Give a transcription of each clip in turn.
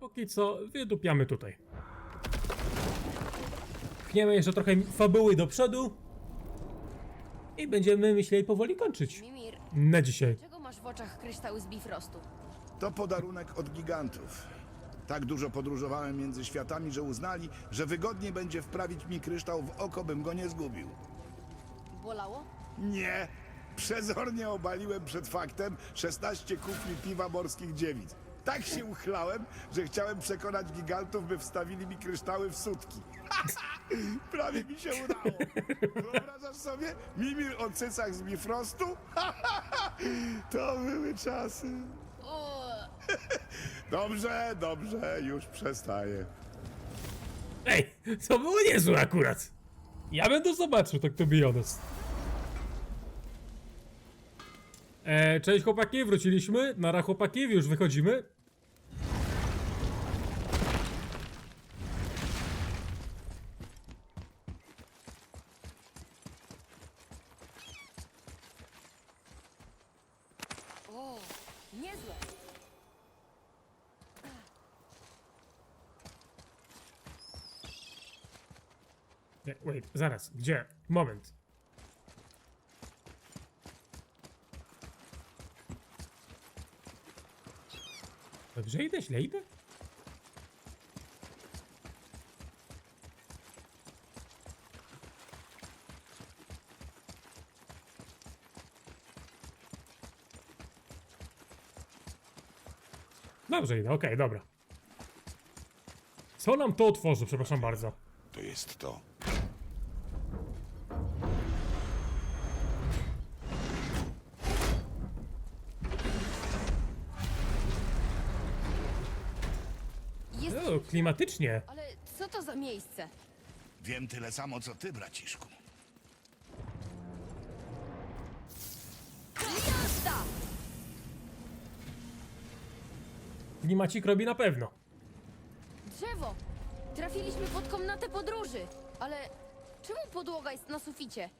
Póki co wydupiamy tutaj. Pchniemy jeszcze trochę fabuły do przodu. I będziemy myśleli powoli kończyć. Mimir, Na dzisiaj. czego masz w oczach kryształy z Bifrostu? To podarunek od gigantów. Tak dużo podróżowałem między światami, że uznali, że wygodniej będzie wprawić mi kryształ w oko, bym go nie zgubił. Bolało? Nie! Przezornie obaliłem przed faktem 16 kufli piwa morskich dziewic. Tak się uchlałem, że chciałem przekonać gigantów, by wstawili mi kryształy w sutki. Prawie mi się udało. Wyobrażasz sobie? Mimir o cycach z Bifrostu? to były czasy. Dobrze, dobrze, już przestaję. Ej, to było niezłe akurat. Ja będę zobaczył, tak to be honest. E, cześć chłopaki, wróciliśmy. Nara chłopaki, już wychodzimy. O, niezłe. Nie, wait, zaraz, gdzie? Moment. Dobrze idę, źle idę? Dobrze idę, okej, dobra. Co nam to otworzy, przepraszam bardzo. To jest to. Klimatycznie. Ale co to za miejsce? Wiem tyle samo, co ty, braciszku. Jazda! Klimacik robi na pewno. Drzewo! Trafiliśmy pod komnatę podróży. Ale czemu podłoga jest na suficie?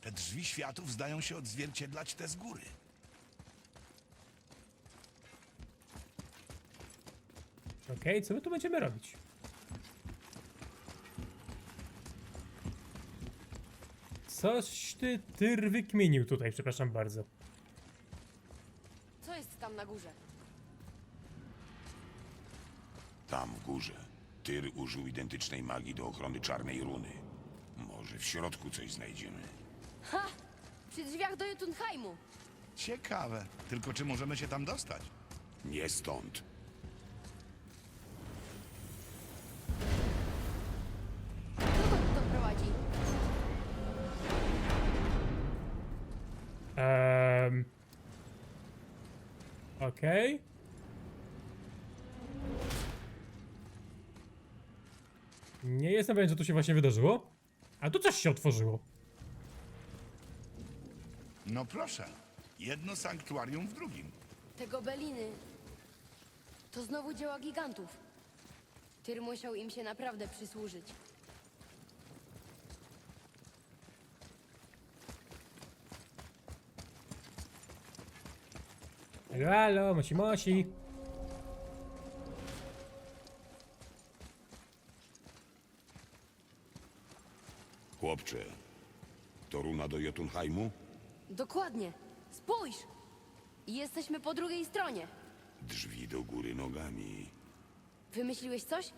Te drzwi światów zdają się odzwierciedlać te z góry. Okej, co my tu będziemy robić? Coś ty tyr wykminił tutaj, przepraszam bardzo. Co jest tam na górze? Tam w górze. Tyr użył identycznej magii do ochrony czarnej runy. Może w środku coś znajdziemy. Ha! Przy drzwiach do Jotunheimu. Ciekawe. Tylko czy możemy się tam dostać? Nie stąd. Okej. Nie jestem pewien, co tu się właśnie wydarzyło. A tu coś się otworzyło. No proszę. Jedno sanktuarium w drugim. Te gobeliny. To znowu dzieła gigantów. Tyr musiał im się naprawdę przysłużyć. Halo, halo, mosi mosi. Chłopcze, to runa do Jotunheimu? Dokładnie. Spójrz! Jesteśmy po drugiej stronie. Drzwi do góry nogami. Wymyśliłeś coś?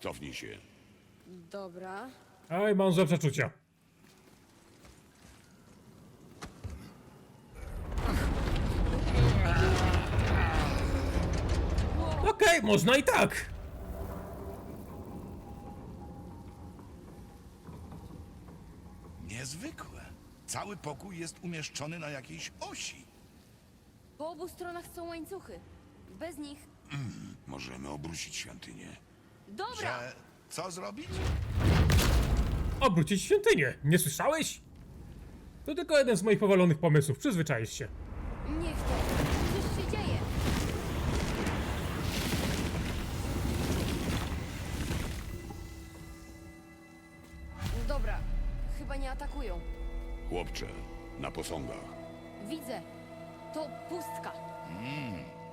Cofnij się. Dobra. Oj, mam złe przeczucia. Okej, można i tak. Niezwykłe. Cały pokój jest umieszczony na jakiejś osi. Po obu stronach są łańcuchy. Bez nich. Możemy obrócić świątynię. Dobra! Że co zrobić? Obrócić świątynię. Nie słyszałeś? To tylko jeden z moich powalonych pomysłów. Przyzwyczaisz się. Niech to. Atakują. Chłopcze, na posągach. Widzę. To pustka.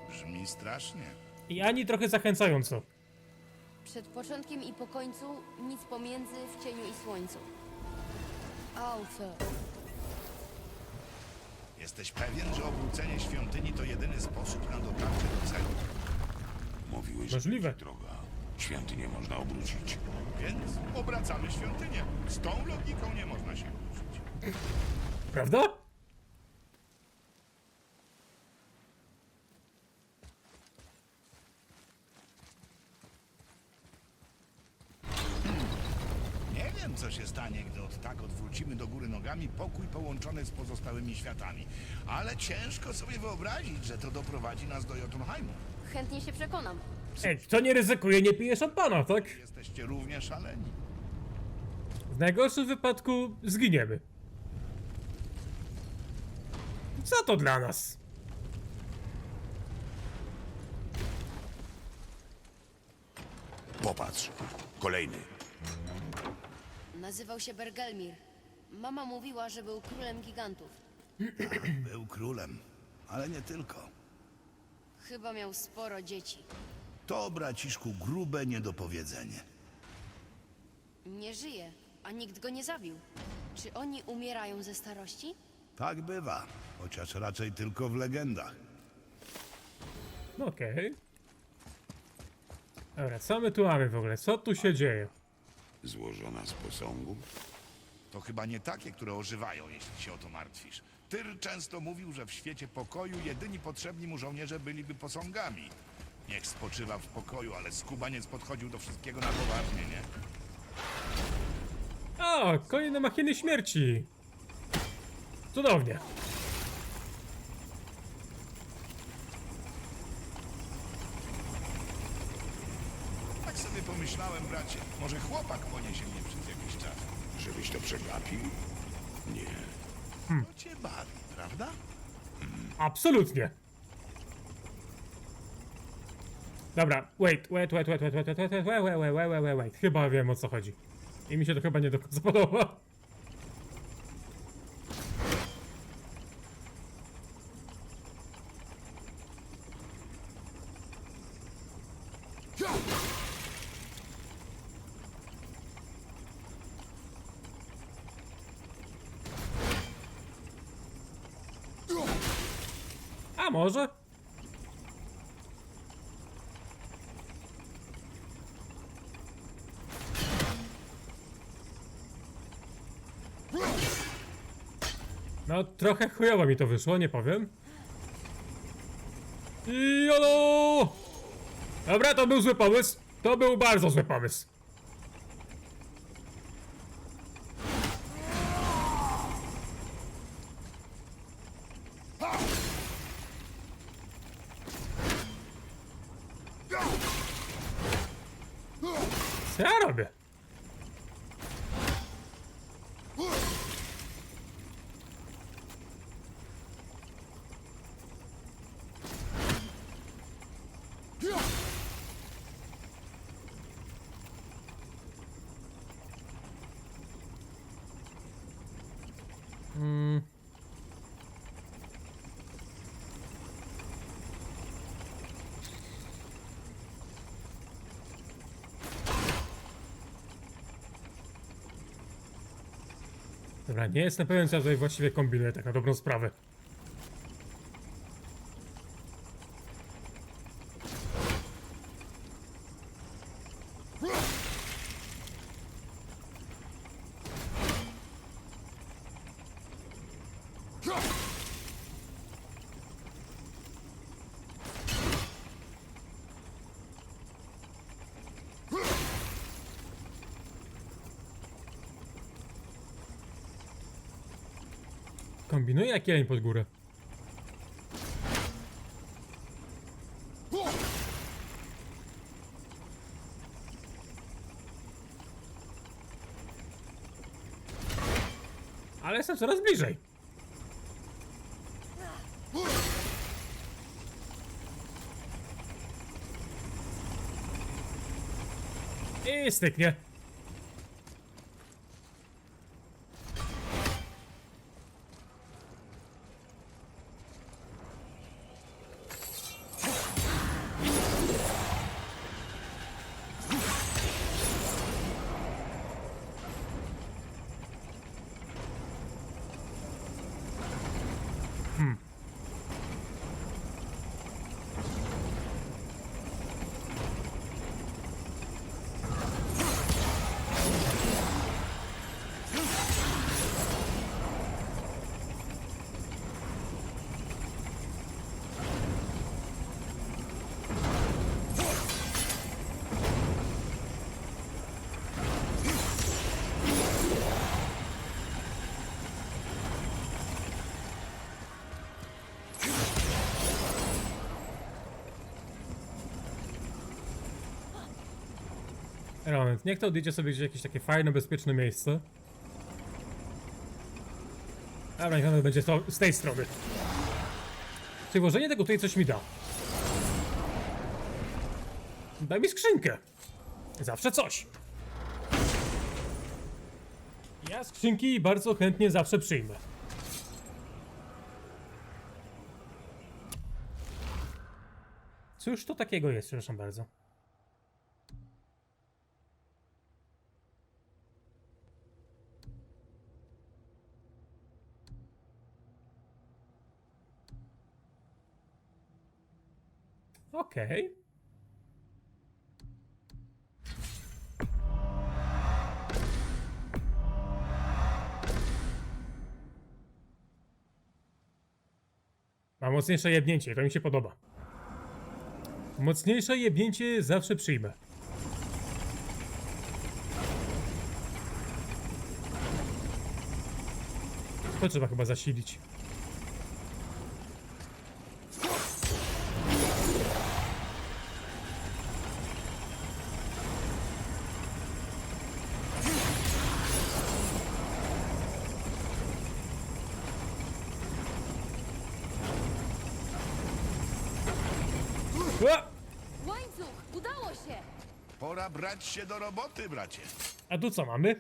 brzmi strasznie. I ani trochę zachęcająco. Przed początkiem i po końcu nic pomiędzy w cieniu i słońcu. Alfa. Jesteś pewien, że obrócenie świątyni to jedyny sposób na dotarcie do celu? Mówiłeś, Możliwe. że droga. Świątynię można obrócić. Więc obracamy świątynię. Z tą logiką nie można się. Prawda? Nie wiem, co się stanie, gdy od tak odwrócimy do góry nogami pokój połączony z pozostałymi światami. Ale ciężko sobie wyobrazić, że to doprowadzi nas do Jotunheimu. Chętnie się przekonam. Ej, kto nie ryzykuje, nie pije szampana, tak? Jesteście równie szaleni. W najgorszym wypadku zginiemy. Co to dla nas? Popatrz. Kolejny. Nazywał się Bergelmir. Mama mówiła, że był królem gigantów. Był królem, ale nie tylko. Chyba miał sporo dzieci. To, braciszku, grube niedopowiedzenie. Nie żyje, a nikt go nie zabił. Czy oni umierają ze starości? Tak bywa, chociaż raczej tylko w legendach. Okej. Dobra, co my tu mamy w ogóle? Co tu się dzieje? Złożona z posągów. To chyba nie takie, które ożywają, jeśli się o to martwisz. Tyr często mówił, że w świecie pokoju jedyni potrzebni mu żołnierze byliby posągami. Niech spoczywa w pokoju, ale skubaniec podchodził do wszystkiego na poważnie, nie? O, kolejne machiny śmierci. Cudownie. Tak sobie pomyślałem, bracie. Może chłopak poniesie mnie przez jakiś czas. Żebyś to przegapił? Nie. To cię bawi, prawda? Absolutnie. Dobra, wait, wait, wait, wait, wait, wait, wait, wait, wait, wait, wait, wait, wait, wait, wait. Chyba wiem o co chodzi. I mi się to chyba nie do końca podoba. Może? No, trochę chujowo mi to wyszło, nie powiem. Jolo! Dobra, to był zły pomysł. To był bardzo zły pomysł. Co ja robię? Mm. Dobra, nie jestem pewien, co ja tutaj właściwie kombinuję, tak na dobrą sprawę. Kombinuję jak jeleń pod górę. Ale jestem coraz bliżej. I styknie. Element, niech to odjedzie sobie gdzieś jakieś takie fajne, bezpieczne miejsce. Dobra, niech ono będzie to, z tej strony. Czy włożenie tego tutaj coś mi da? Daj mi skrzynkę. Zawsze coś. Ja skrzynki bardzo chętnie zawsze przyjmę. Cóż to takiego jest, przepraszam bardzo. Okej. Mam mocniejsze jebnięcie, to mi się podoba. Mocniejsze jebnięcie zawsze przyjmę. To trzeba chyba zasilić. Ua! Łańcuch! Udało się! Pora brać się do roboty, bracie. A tu co mamy?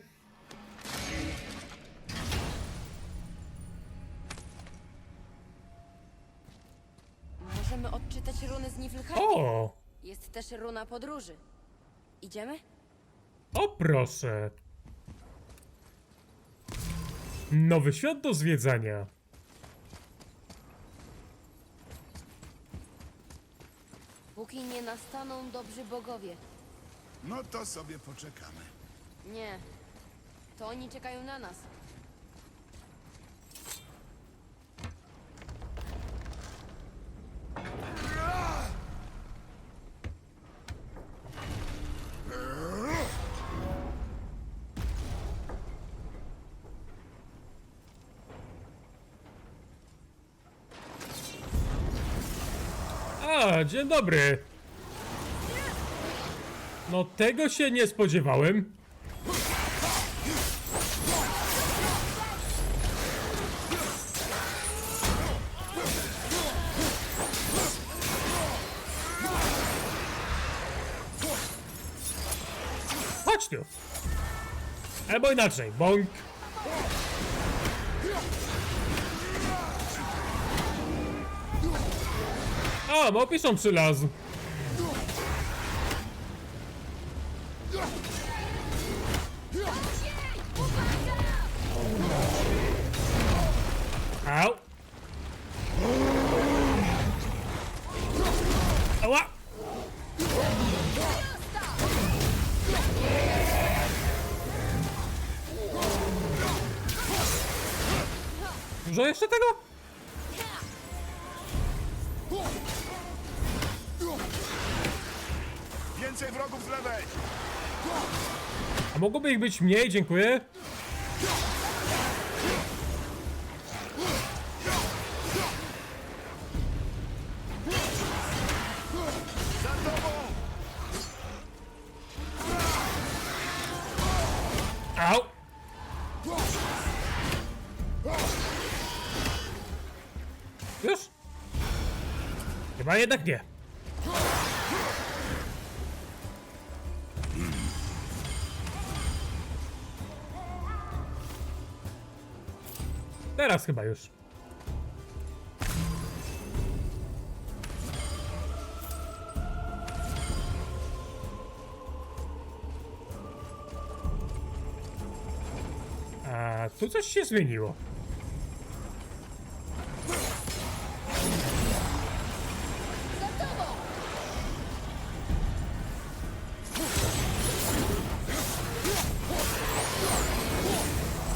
Możemy odczytać runy z Niflheim. O! Jest też runa podróży. Idziemy? O proszę! Nowy świat do zwiedzania. Póki nie nastaną dobrzy bogowie. No to sobie poczekamy. Nie. To oni czekają na nas. A, dzień dobry. No tego się nie spodziewałem. Chodź tu. Albo inaczej, bąk. A, małpiszą przylazł. Au. Ała. Dużo jeszcze tego? Więcej wrogów z lewej! A mogłoby ich być mniej, dziękuję. Chyba jednak nie. Teraz chyba już. A tu coś się zmieniło.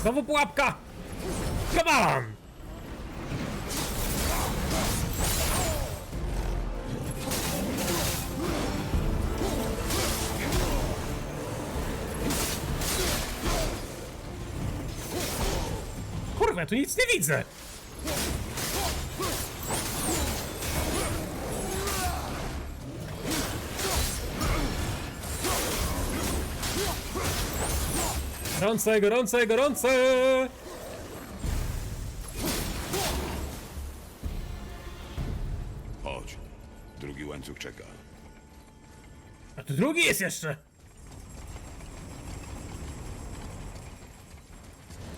Znowu pułapka! Come on! Kurwa, tu nic nie widzę! Gorące, gorące, gorące! Chodź. Drugi łańcuch czeka. A tu drugi jest jeszcze!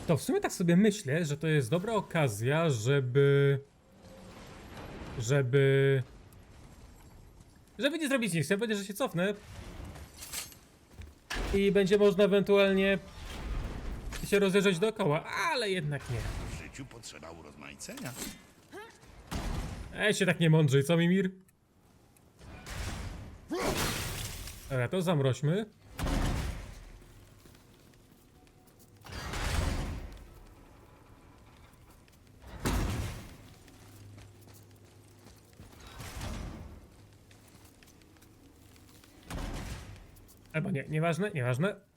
To w sumie tak sobie myślę, że to jest dobra okazja, żeby... Żeby... Żeby nie zrobić nic. Ja będzie, że się cofnę. I będzie można ewentualnie się rozejrzeć dookoła, ale jednak nie. W życiu potrzeba urozmaicenia. Ej, się tak nie mądrzy, co Mimir? Dobra, to zamroźmy. Albo nie, nieważne, nieważne.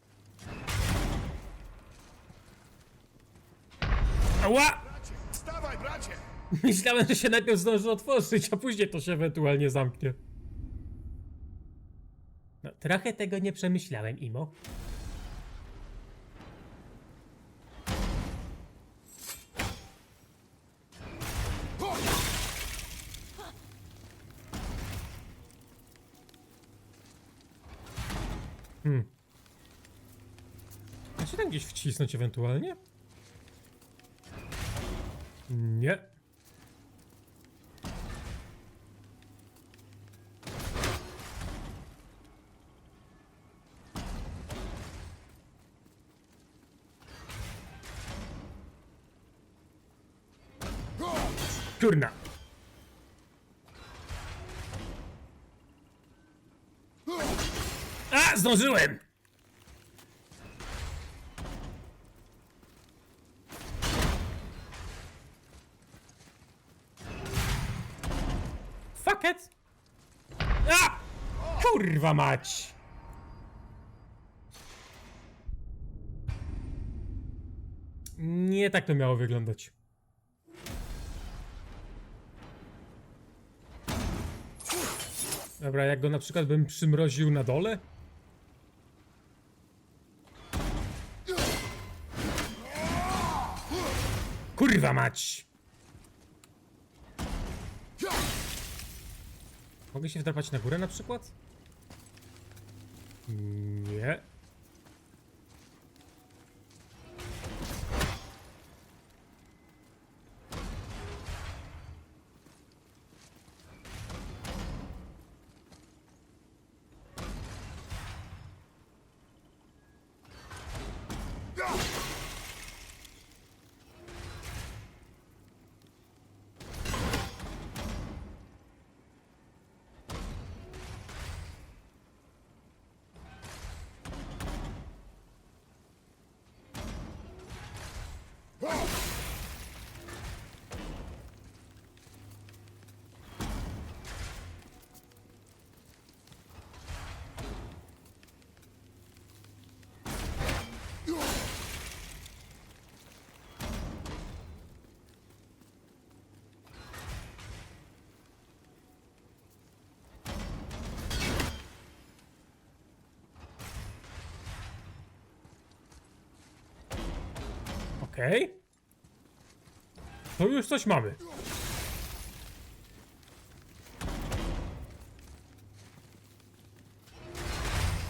Ała! Wstawaj, bracie! Myślałem, że się najpierw zdąży otworzyć, a później to się ewentualnie zamknie. No, trochę tego nie przemyślałem, Imo. Hmm. Da się tam gdzieś wcisnąć ewentualnie? Nie. Kurna. A, zdążyłem! Fuck it! A! Kurwa mać! Nie tak to miało wyglądać. Dobra, jak go na przykład bym przymroził na dole? Kurwa mać! Mogę się wdrapać na górę na przykład? Nie. Okej. To już coś mamy.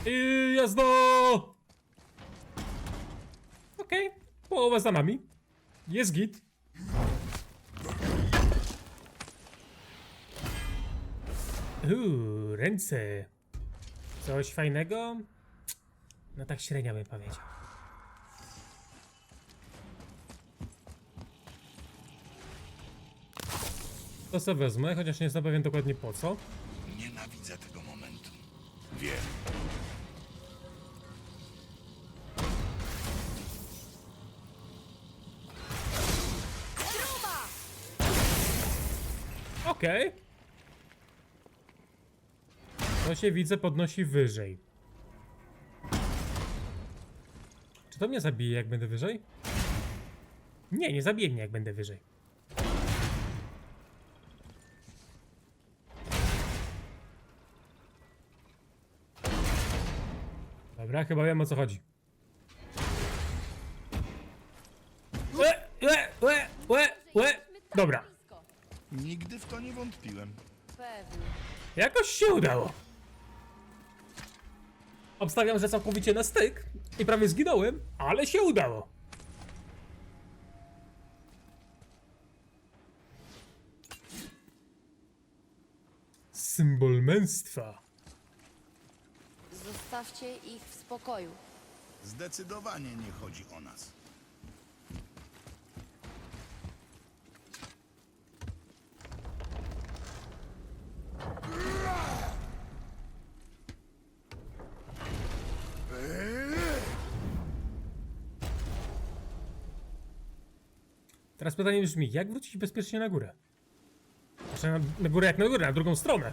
I jazda! Okej, połowa za nami. Jest git. Uuu, ręce. Coś fajnego? No tak średnio bym powiedział. To sobie wezmę, chociaż nie jestem pewien dokładnie po co. Nienawidzę tego momentu. Wiem. Okej. To się widzę podnosi wyżej. Czy to mnie zabije jak będę wyżej? Nie, nie zabije mnie jak będę wyżej. Ja chyba wiem o co chodzi. Łe, łe, łe, łe, łe. Dobra, Nigdy w to nie wątpiłem. Pewnie. jakoś się udało. Obstawiam, że całkowicie na styk i prawie zginąłem, ale się udało. Symbol męstwa. Zostawcie ich w spokoju. Zdecydowanie nie chodzi o nas. Teraz pytanie brzmi, jak wrócić bezpiecznie na górę? Znaczy na, na górę jak na górę, na drugą stronę.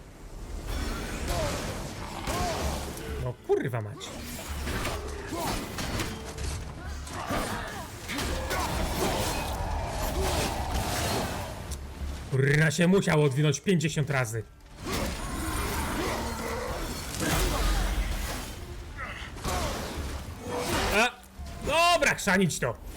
Kurwa mać. Kurna się musiał odwinąć 50 razy. A, dobra, chrzanić to.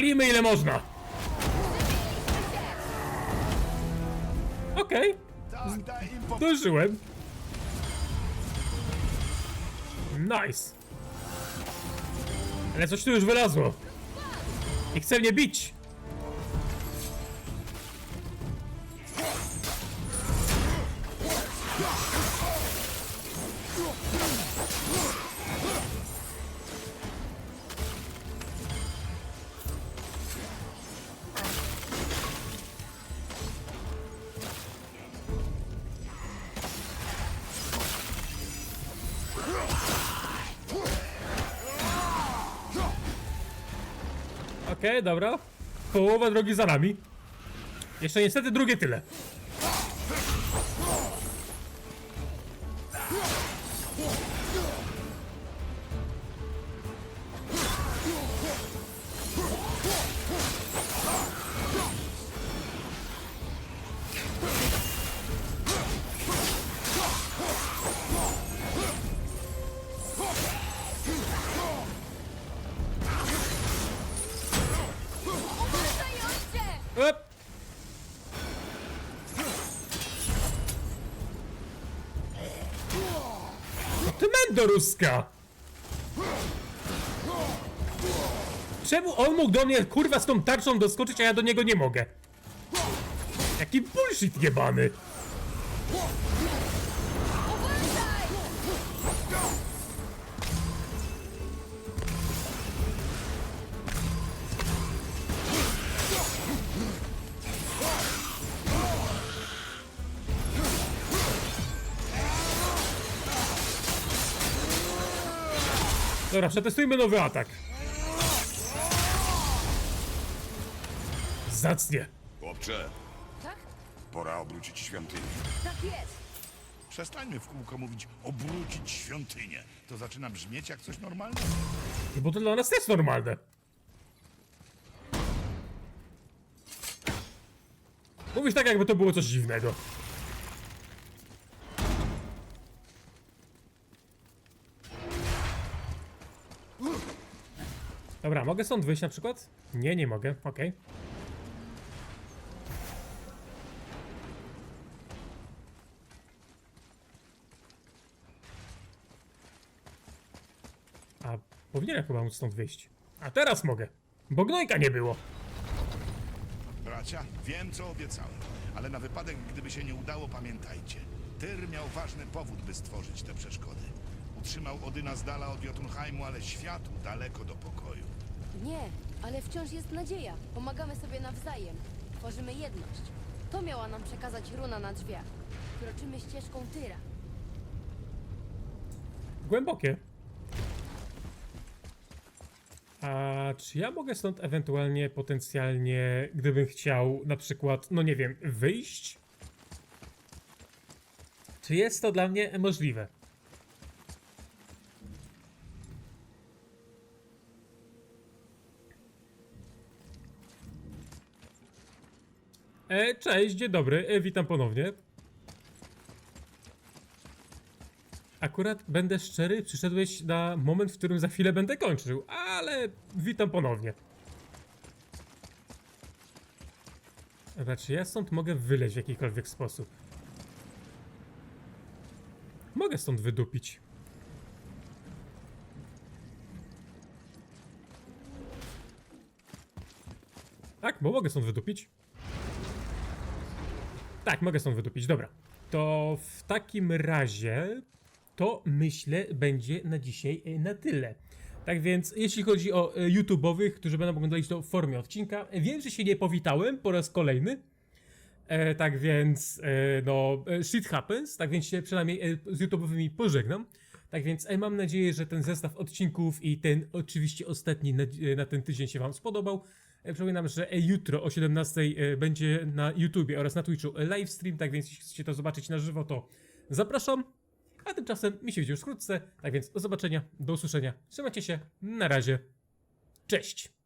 Palimy ile można. Okej, po... dożyłem. Nice. Ale coś tu już wylazło. I chce mnie bić. Okej, dobra. Połowa drogi za nami. Jeszcze niestety drugie tyle. Mendo ruska! Czemu on mógł do mnie kurwa z tą tarczą doskoczyć, a ja do niego nie mogę? Jaki bullshit jebany! Dobra, przetestujmy nowy atak. Zacnie. Chłopcze, Tak? pora obrócić świątynię. Tak jest. Przestańmy w kółko mówić obrócić świątynię. To zaczyna brzmieć jak coś normalnego. Bo to dla nas jest normalne. Mówisz tak, jakby to było coś dziwnego. Dobra, mogę stąd wyjść na przykład? Nie, nie mogę, okej. A powinienem chyba móc stąd wyjść. A teraz mogę, bo gnojka nie było. Bracia, wiem co obiecałem, ale na wypadek, gdyby się nie udało, pamiętajcie. Tyr miał ważny powód, by stworzyć te przeszkody. Utrzymał Odyna z dala od Jotunheimu, ale światu daleko do pokoju. Nie, ale wciąż jest nadzieja. Pomagamy sobie nawzajem. Tworzymy jedność. To miała nam przekazać runa na drzwiach. Kroczymy ścieżką Tyra. Głębokie. A czy ja mogę stąd ewentualnie, potencjalnie, gdybym chciał, na przykład, no nie wiem, wyjść? Czy jest to dla mnie możliwe? E, cześć, dzień dobry, e, witam ponownie. Akurat będę szczery, przyszedłeś na moment, w którym za chwilę będę kończył, ale witam ponownie. Dobra, czy ja stąd mogę wyleźć w jakikolwiek sposób? Mogę stąd wydupić. Tak, bo mogę stąd wydupić. Tak, mogę stąd wydupić, dobra. To w takim razie to myślę będzie na dzisiaj e, na tyle. Tak więc, jeśli chodzi o e, YouTube'owych, którzy będą oglądali to w formie odcinka, wiem, że się nie powitałem po raz kolejny. E, tak więc, e, no, e, shit happens, tak więc się przynajmniej z YouTube'owymi pożegnam. Tak więc e, mam nadzieję, że ten zestaw odcinków i ten oczywiście ostatni na, na ten tydzień się Wam spodobał. E, Przypominam, że e, jutro o 17 e, będzie na YouTubie oraz na Twitchu livestream, tak więc jeśli chcecie to zobaczyć na żywo, to zapraszam. A tymczasem mi się widzi już wkrótce, tak więc do zobaczenia, do usłyszenia. Trzymajcie się, na razie, cześć!